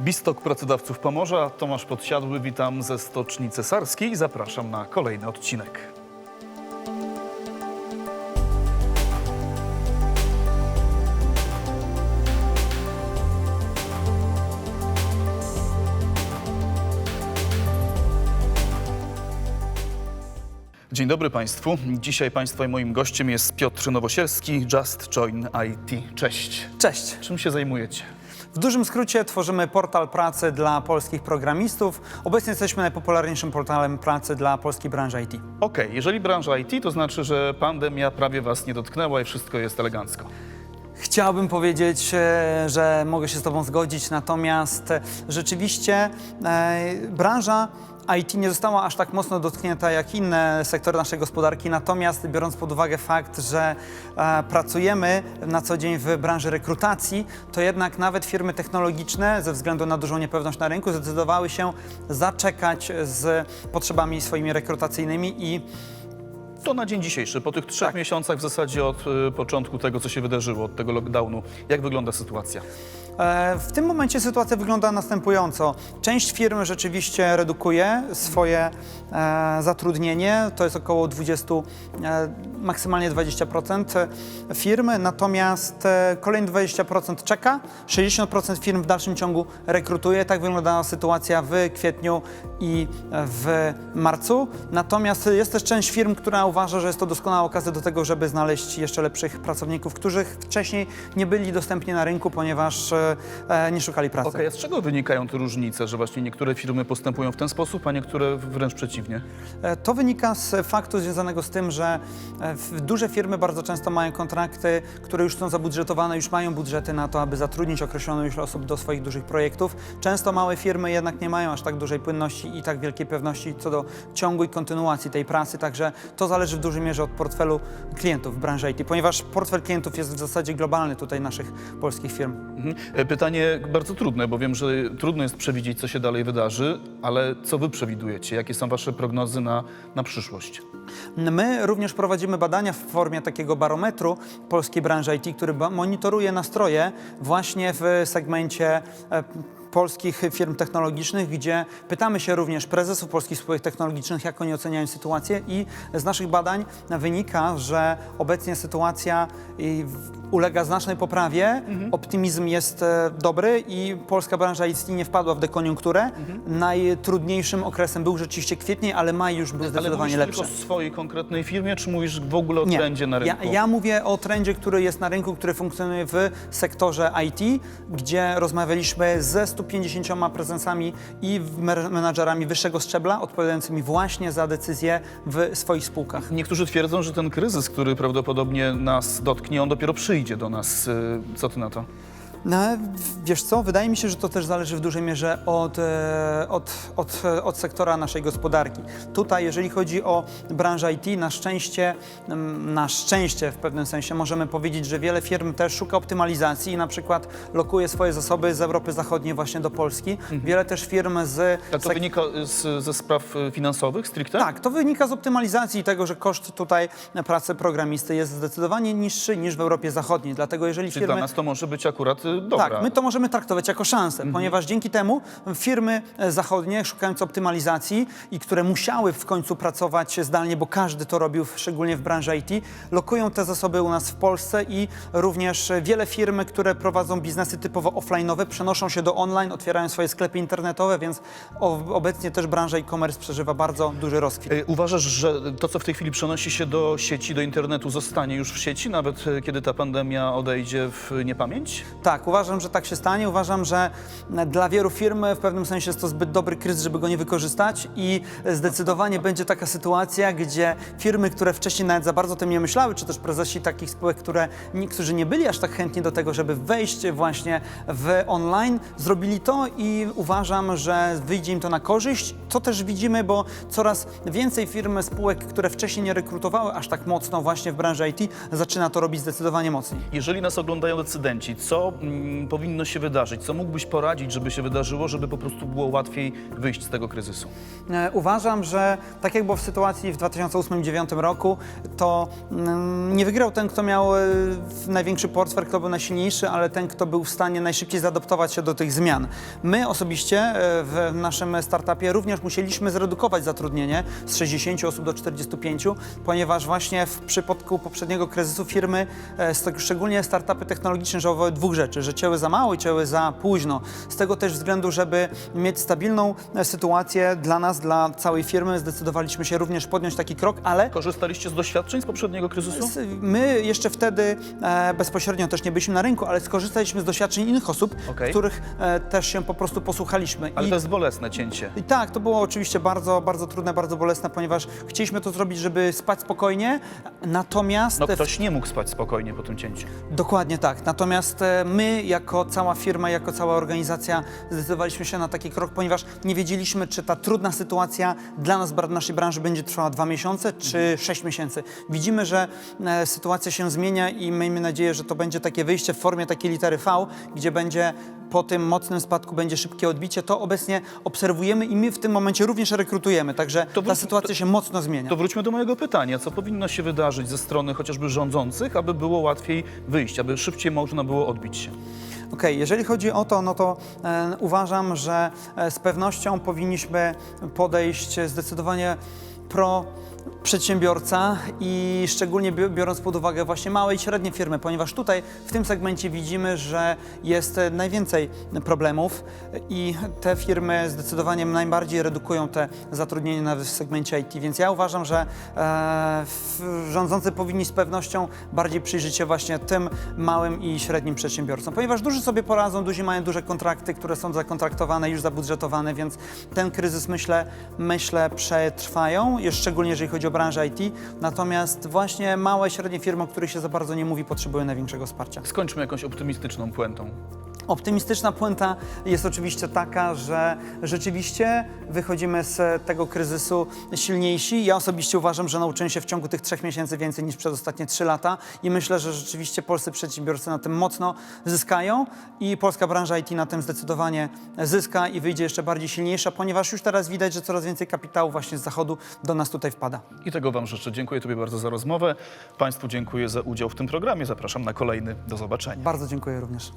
Bistok Pracodawców Pomorza, Tomasz Podsiadły, witam ze Stoczni Cesarskiej i zapraszam na kolejny odcinek. Dzień dobry Państwu. Dzisiaj Państwa i moim gościem jest Piotr Nowosielski, Just Join IT. Cześć. Cześć. Czym się zajmujecie? W dużym skrócie tworzymy portal pracy dla polskich programistów. Obecnie jesteśmy najpopularniejszym portalem pracy dla polskiej branży IT. Okej, jeżeli branża IT, to znaczy, że pandemia prawie Was nie dotknęła i wszystko jest elegancko. Chciałbym powiedzieć, e, że mogę się z Tobą zgodzić, natomiast rzeczywiście e, branża IT nie została aż tak mocno dotknięta jak inne sektory naszej gospodarki, natomiast biorąc pod uwagę fakt, że e, pracujemy na co dzień w branży rekrutacji, to jednak nawet firmy technologiczne ze względu na dużą niepewność na rynku zdecydowały się zaczekać z potrzebami swoimi rekrutacyjnymi i To na dzień dzisiejszy, po tych trzech Tak. miesiącach w zasadzie od y, początku tego, co się wydarzyło, od tego lockdownu, jak wygląda sytuacja? E, W tym momencie sytuacja wygląda następująco. Część firm rzeczywiście redukuje swoje e, zatrudnienie, to jest około 20, e, maksymalnie 20% firm, natomiast e, kolejne 20% czeka, 60% firm w dalszym ciągu rekrutuje. Tak wygląda sytuacja w kwietniu i w marcu. Natomiast jest też część firm, która uważa, że jest to doskonała okazja do tego, żeby znaleźć jeszcze lepszych pracowników, którzy wcześniej nie byli dostępni na rynku, ponieważ e, e, nie szukali pracy. Okej, a z czego wynikają te różnice, że właśnie niektóre firmy postępują w ten sposób, a niektóre wręcz przeciwnie? E, To wynika z faktu związanego z tym, że e, w- duże firmy bardzo często mają kontrakty, które już są zabudżetowane, już mają budżety na to, aby zatrudnić określoną ilość osób do swoich dużych projektów. Często małe firmy jednak nie mają aż tak dużej płynności i tak wielkiej pewności co do ciągłej kontynuacji tej pracy, także to zależy w dużej mierze od portfelu klientów w branży IT, ponieważ portfel klientów jest w zasadzie globalny tutaj naszych polskich firm. Mhm. E, Pytanie bardzo trudne, bo wiem, że trudno jest przewidzieć, co się dalej wydarzy, ale co wy przewidujecie? Jakie są wasze prognozy na, na przyszłość? My również prowadzimy badania w formie takiego barometru polskiej branży IT, który monitoruje nastroje właśnie w segmencie e, polskich firm technologicznych, gdzie pytamy się również prezesów polskich spółek technologicznych, jak oni oceniają sytuację i z naszych badań wynika, że obecnie sytuacja w- ulega znacznej poprawie, optymizm jest e, dobry i polska branża IT nie wpadła w dekoniunkturę. Najtrudniejszym okresem był rzeczywiście kwietnie, ale maj już był Ale zdecydowanie mówisz lepszy. tylko o swojej konkretnej firmie, czy mówisz w ogóle o Nie. trendzie na rynku? Ja, ja mówię o trendzie, który jest na rynku, który funkcjonuje w sektorze IT, gdzie rozmawialiśmy ze 150 prezesami i menadżerami wyższego szczebla, odpowiadającymi właśnie za decyzje w swoich spółkach. Niektórzy twierdzą, że ten kryzys, który prawdopodobnie nas dotknie, on dopiero przyjdzie do nas. Y, Co ty na to? No, wiesz co, wydaje mi się, że to też zależy w dużej mierze od, e, od, od, e, od sektora naszej gospodarki. Tutaj, jeżeli chodzi o branżę IT, na szczęście, mm, na szczęście w pewnym sensie możemy powiedzieć, że wiele firm też szuka optymalizacji i na przykład lokuje swoje zasoby z Europy Zachodniej właśnie do Polski. Wiele też firm z... A to wynika z, ze spraw y, finansowych stricte? tak, to wynika z optymalizacji i tego, że koszt tutaj pracy programisty jest zdecydowanie niższy niż w Europie Zachodniej. Dlatego jeżeli Czyli firmy... dla nas to może być akurat y, dobra. Tak, my to możemy traktować jako szansę, Mhm. ponieważ dzięki temu firmy e, zachodnie, szukając optymalizacji i które musiały w końcu pracować zdalnie, bo każdy to robił, szczególnie w branży IT, lokują te zasoby u nas w Polsce i również e, wiele firm, które prowadzą biznesy typowo offline'owe, przenoszą się do online, otwierają swoje sklepy internetowe, więc o, obecnie też branża e-commerce przeżywa bardzo duży rozkwit. Y, Uważasz, że to, co w tej chwili przenosi się do sieci, do internetu, zostanie już w sieci, nawet y, kiedy ta pandemia odejdzie w niepamięć? Tak, uważam, że tak się stanie. Uważam, że dla wielu firm w pewnym sensie jest to zbyt dobry kryzys, żeby go nie wykorzystać i zdecydowanie będzie taka sytuacja, gdzie firmy, które wcześniej nawet za bardzo o tym nie myślały, czy też prezesi takich spółek, które, którzy nie byli aż tak chętni do tego, żeby wejść właśnie w online, zrobili to i uważam, że wyjdzie im to na korzyść. To też widzimy, bo coraz więcej firm, spółek, które wcześniej nie rekrutowały aż tak mocno właśnie w branży IT, zaczyna to robić zdecydowanie mocniej. Jeżeli nas oglądają decydenci, co mm, powinno się wydarzyć? Co mógłbyś poradzić, żeby się wydarzyło, żeby po prostu było łatwiej wyjść z tego kryzysu? E, Uważam, że tak jak było w sytuacji w 2008-2009 roku, to mm, nie wygrał ten, kto miał e, największy portfel, kto był najsilniejszy, ale ten, kto był w stanie najszybciej zaadaptować się do tych zmian. My osobiście e, w naszym startupie również musieliśmy zredukować zatrudnienie z 60 osób do 45, ponieważ właśnie w przypadku poprzedniego kryzysu firmy, szczególnie startupy technologiczne, żałowały dwóch rzeczy, że cięły za mało i cięły za późno. Z tego też względu, żeby mieć stabilną e, sytuację dla nas, dla całej firmy, zdecydowaliśmy się również podjąć taki krok, ale Korzystaliście z doświadczeń z poprzedniego kryzysu? my jeszcze wtedy e, bezpośrednio też nie byliśmy na rynku, ale skorzystaliśmy z doświadczeń innych osób, Okej. których e, też się po prostu posłuchaliśmy. Ale I- to jest bolesne cięcie. i tak, to było oczywiście bardzo, bardzo trudne, bardzo bolesne, ponieważ chcieliśmy to zrobić, żeby spać spokojnie, natomiast... No ktoś nie mógł spać spokojnie po tym cięciu. Dokładnie tak. Natomiast e, my, jako cała firma, jako cała organizacja, zdecydowaliśmy się na taki krok, ponieważ nie wiedzieliśmy, czy ta trudna sytuacja dla nas, naszej branży, będzie trwała dwa miesiące czy sześć miesięcy. Widzimy, że e, sytuacja się zmienia i miejmy nadzieję, że to będzie takie wyjście w formie takiej litery V, gdzie będzie po tym mocnym spadku będzie szybkie odbicie. To obecnie obserwujemy i my w tym momencie również rekrutujemy, także To ta sytuacja się mocno zmienia. To wróćmy do mojego pytania. Co powinno się wydarzyć ze strony chociażby rządzących, aby było łatwiej wyjść, aby szybciej można było odbić się? Okej, jeżeli chodzi o to, no to e, uważam, że e, z pewnością powinniśmy podejść zdecydowanie pro przedsiębiorca i szczególnie bi- biorąc pod uwagę właśnie małe i średnie firmy, ponieważ tutaj w tym segmencie widzimy, że jest najwięcej problemów i te firmy zdecydowanie najbardziej redukują te zatrudnienie na w segmencie IT, więc ja uważam, że e, rządzący powinni z pewnością bardziej przyjrzeć się właśnie tym małym i średnim przedsiębiorcom, ponieważ duży sobie poradzą, duzi mają duże kontrakty, które są zakontraktowane, już zabudżetowane, więc ten kryzys myślę, myślę przetrwają, szczególnie jeżeli chodzi o branżę IT, natomiast właśnie małe, średnie firmy, o których się za bardzo nie mówi, potrzebują największego wsparcia. Skończmy jakąś optymistyczną puentą. Optymistyczna puenta jest oczywiście taka, że rzeczywiście wychodzimy z tego kryzysu silniejsi. Ja osobiście uważam, że nauczyłem się w ciągu tych trzech miesięcy więcej niż przez ostatnie trzy lata i myślę, że rzeczywiście polscy przedsiębiorcy na tym mocno zyskają i polska branża IT na tym zdecydowanie zyska i wyjdzie jeszcze bardziej silniejsza, ponieważ już teraz widać, że coraz więcej kapitału właśnie z zachodu do nas tutaj wpada. I tego Wam życzę. Dziękuję Tobie bardzo za rozmowę. Państwu dziękuję za udział w tym programie. Zapraszam na kolejny. Do zobaczenia. Bardzo dziękuję również.